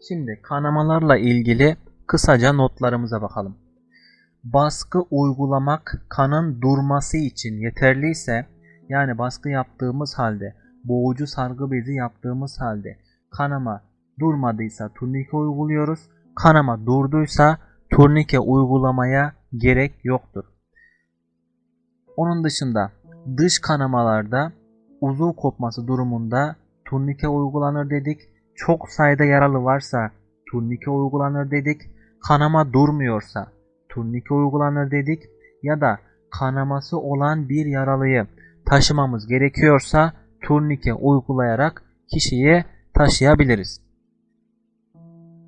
Şimdi kanamalarla ilgili kısaca notlarımıza bakalım. Baskı uygulamak kanın durması için yeterliyse yani baskı yaptığımız halde boğucu sargı bezi yaptığımız halde kanama durmadıysa turnike uyguluyoruz. Kanama durduysa turnike uygulamaya gerek yoktur. Onun dışında dış kanamalarda uzuv kopması durumunda turnike uygulanır dedik. Çok sayıda yaralı varsa turnike uygulanır dedik. Kanama durmuyorsa turnike uygulanır dedik. Ya da kanaması olan bir yaralıyı taşımamız gerekiyorsa turnike uygulayarak kişiyi taşıyabiliriz.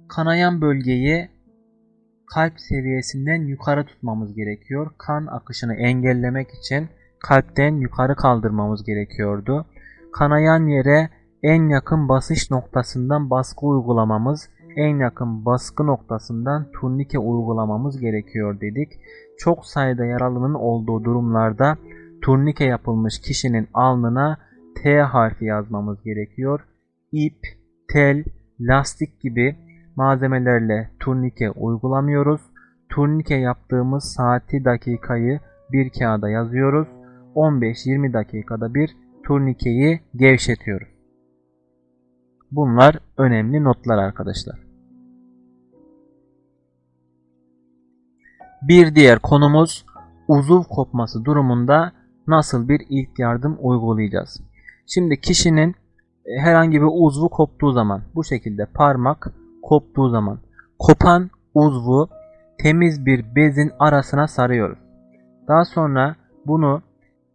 Kanayan bölgeyi kalp seviyesinden yukarı tutmamız gerekiyor. Kan akışını engellemek için kalpten yukarı kaldırmamız gerekiyordu. Kanayan yere en yakın basış noktasından baskı uygulamamız, en yakın baskı noktasından turnike uygulamamız gerekiyor dedik. Çok sayıda yaralının olduğu durumlarda turnike yapılmış kişinin alnına T harfi yazmamız gerekiyor. İp, tel, lastik gibi malzemelerle turnike uygulamıyoruz. Turnike yaptığımız saati dakikayı bir kağıda yazıyoruz. 15-20 dakikada bir turnikeyi gevşetiyoruz. Bunlar önemli notlar arkadaşlar. Bir diğer konumuz uzuv kopması durumunda nasıl bir ilk yardım uygulayacağız. Şimdi kişinin e, herhangi bir uzvu koptuğu zaman bu şekilde parmak koptuğu zaman kopan uzvu temiz bir bezin arasına sarıyoruz. Daha sonra bunu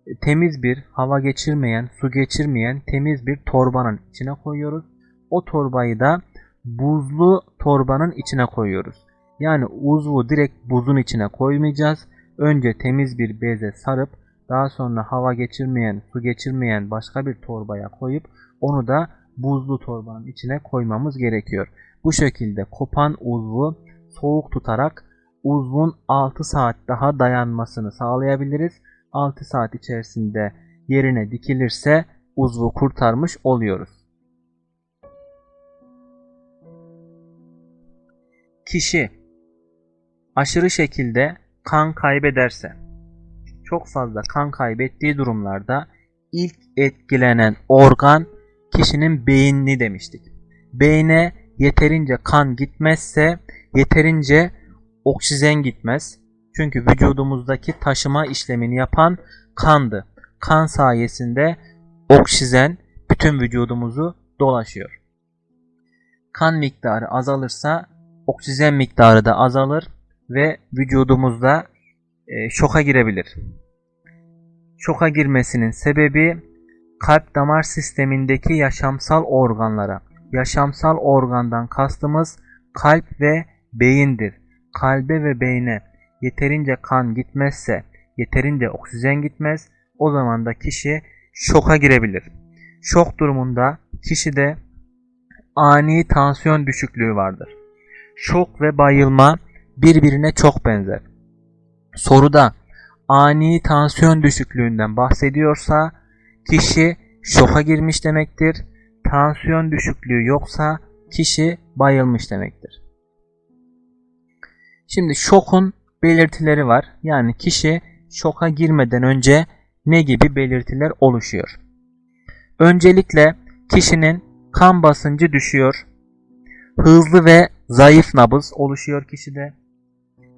e, temiz bir hava geçirmeyen, su geçirmeyen temiz bir torbanın içine koyuyoruz. O torbayı da buzlu torbanın içine koyuyoruz. Yani uzvu direkt buzun içine koymayacağız. Önce temiz bir beze sarıp daha sonra hava geçirmeyen, su geçirmeyen başka bir torbaya koyup onu da buzlu torbanın içine koymamız gerekiyor. Bu şekilde kopan uzvu soğuk tutarak uzvun 6 saat daha dayanmasını sağlayabiliriz. 6 saat içerisinde yerine dikilirse uzvu kurtarmış oluyoruz. Kişi aşırı şekilde kan kaybederse, çok fazla kan kaybettiği durumlarda ilk etkilenen organ kişinin beyni demiştik. Beyne yeterince kan gitmezse yeterince oksijen gitmez. Çünkü vücudumuzdaki taşıma işlemini yapan kandı. Kan sayesinde oksijen bütün vücudumuzu dolaşıyor. Kan miktarı azalırsa oksijen miktarı da azalır ve vücudumuzda e, şoka girebilir. Şoka girmesinin sebebi kalp damar sistemindeki yaşamsal organlara. Yaşamsal organdan kastımız kalp ve beyindir. Kalbe ve beyne yeterince kan gitmezse, yeterince oksijen gitmez, o zaman da kişi şoka girebilir. Şok durumunda kişide ani tansiyon düşüklüğü vardır. Şok ve bayılma birbirine çok benzer. Soruda ani tansiyon düşüklüğünden bahsediyorsa kişi şoka girmiş demektir. Tansiyon düşüklüğü yoksa kişi bayılmış demektir. Şimdi şokun belirtileri var. Yani kişi şoka girmeden önce ne gibi belirtiler oluşuyor? Öncelikle kişinin kan basıncı düşüyor. Hızlı ve zayıf nabız oluşuyor kişide.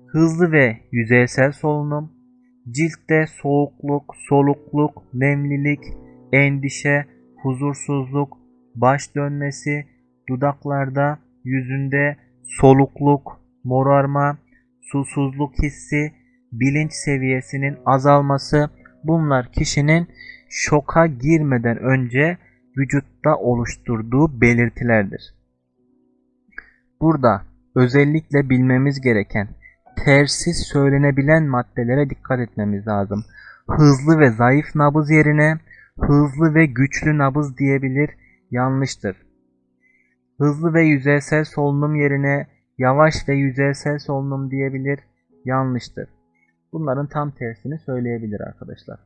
Hızlı ve yüzeysel solunum, ciltte soğukluk, solukluk, nemlilik, endişe, huzursuzluk, baş dönmesi, dudaklarda, yüzünde solukluk, morarma, susuzluk hissi, bilinç seviyesinin azalması bunlar kişinin şoka girmeden önce vücutta oluşturduğu belirtilerdir. Burada özellikle bilmemiz gereken tersiz söylenebilen maddelere dikkat etmemiz lazım. Hızlı ve zayıf nabız yerine hızlı ve güçlü nabız diyebilir yanlıştır. Hızlı ve yüzeysel solunum yerine yavaş ve yüzeysel solunum diyebilir yanlıştır. Bunların tam tersini söyleyebilir arkadaşlar.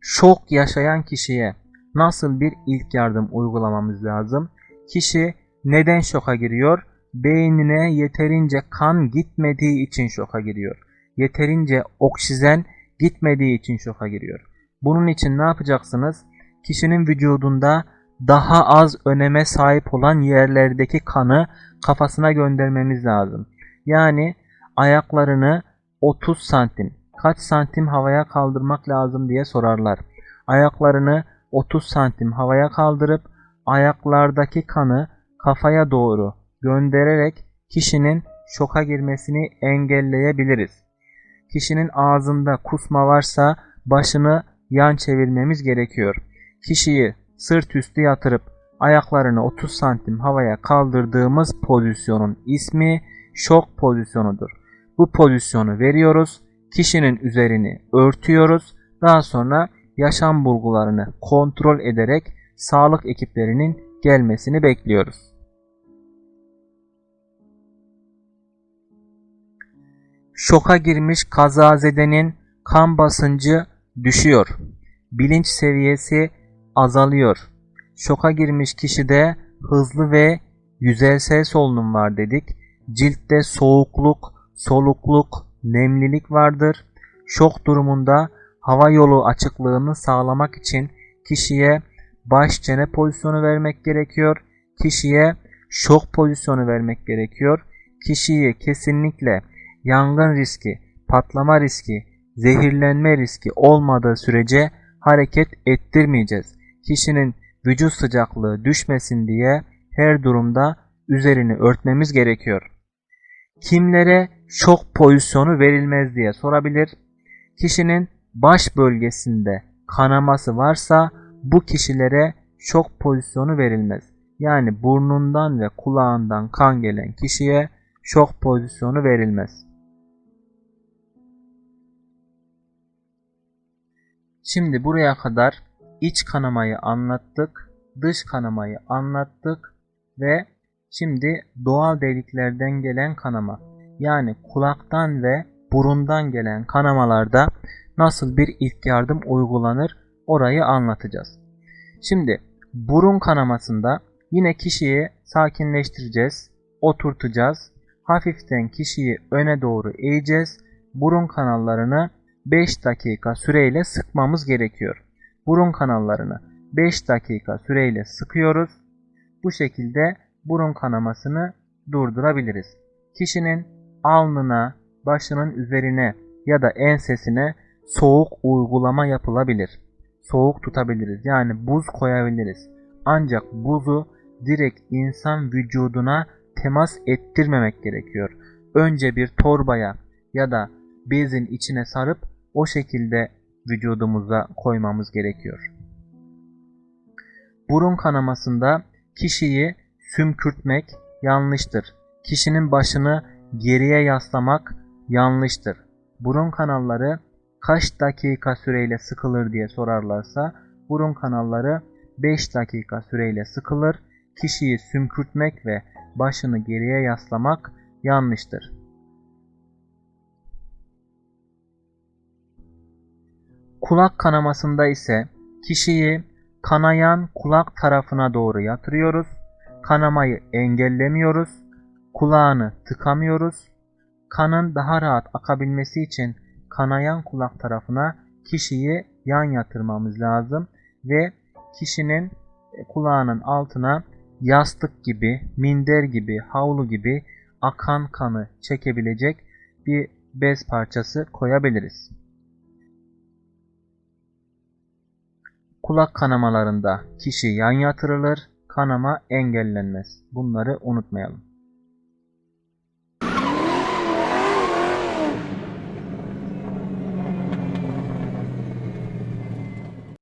Şok yaşayan kişiye nasıl bir ilk yardım uygulamamız lazım? Kişi neden şoka giriyor? Beynine yeterince kan gitmediği için şoka giriyor. Yeterince oksijen gitmediği için şoka giriyor. Bunun için ne yapacaksınız? Kişinin vücudunda daha az öneme sahip olan yerlerdeki kanı kafasına göndermemiz lazım. Yani ayaklarını 30 santim, kaç santim havaya kaldırmak lazım diye sorarlar. Ayaklarını 30 santim havaya kaldırıp ayaklardaki kanı kafaya doğru göndererek kişinin şoka girmesini engelleyebiliriz. Kişinin ağzında kusma varsa başını yan çevirmemiz gerekiyor. Kişiyi sırt üstü yatırıp ayaklarını 30 santim havaya kaldırdığımız pozisyonun ismi şok pozisyonudur. Bu pozisyonu veriyoruz. Kişinin üzerini örtüyoruz. Daha sonra yaşam bulgularını kontrol ederek sağlık ekiplerinin gelmesini bekliyoruz. Şoka girmiş kazazedenin kan basıncı düşüyor. Bilinç seviyesi azalıyor. Şoka girmiş kişide hızlı ve yüzeysel solunum var dedik. Ciltte soğukluk, solukluk, nemlilik vardır. Şok durumunda hava yolu açıklığını sağlamak için kişiye baş çene pozisyonu vermek gerekiyor. Kişiye şok pozisyonu vermek gerekiyor. Kişiyi kesinlikle yangın riski, patlama riski, zehirlenme riski olmadığı sürece hareket ettirmeyeceğiz. Kişinin vücut sıcaklığı düşmesin diye her durumda üzerini örtmemiz gerekiyor. Kimlere şok pozisyonu verilmez diye sorabilir. Kişinin baş bölgesinde kanaması varsa bu kişilere şok pozisyonu verilmez. Yani burnundan ve kulağından kan gelen kişiye şok pozisyonu verilmez. Şimdi buraya kadar iç kanamayı anlattık, dış kanamayı anlattık ve şimdi doğal deliklerden gelen kanama yani kulaktan ve burundan gelen kanamalarda nasıl bir ilk yardım uygulanır orayı anlatacağız. Şimdi burun kanamasında yine kişiyi sakinleştireceğiz, oturtacağız. Hafiften kişiyi öne doğru eğeceğiz. Burun kanallarını 5 dakika süreyle sıkmamız gerekiyor. Burun kanallarını 5 dakika süreyle sıkıyoruz. Bu şekilde burun kanamasını durdurabiliriz. Kişinin alnına, başının üzerine ya da ensesine soğuk uygulama yapılabilir. Soğuk tutabiliriz. Yani buz koyabiliriz. Ancak buzu direkt insan vücuduna temas ettirmemek gerekiyor. Önce bir torbaya ya da bezin içine sarıp o şekilde vücudumuza koymamız gerekiyor. Burun kanamasında kişiyi sümkürtmek yanlıştır. Kişinin başını geriye yaslamak yanlıştır. Burun kanalları kaç dakika süreyle sıkılır diye sorarlarsa burun kanalları 5 dakika süreyle sıkılır. Kişiyi sümkürtmek ve başını geriye yaslamak yanlıştır. Kulak kanamasında ise kişiyi kanayan kulak tarafına doğru yatırıyoruz. Kanamayı engellemiyoruz. Kulağını tıkamıyoruz. Kanın daha rahat akabilmesi için kanayan kulak tarafına kişiyi yan yatırmamız lazım ve kişinin e, kulağının altına yastık gibi, minder gibi, havlu gibi akan kanı çekebilecek bir bez parçası koyabiliriz. Kulak kanamalarında kişi yan yatırılır, kanama engellenmez. Bunları unutmayalım.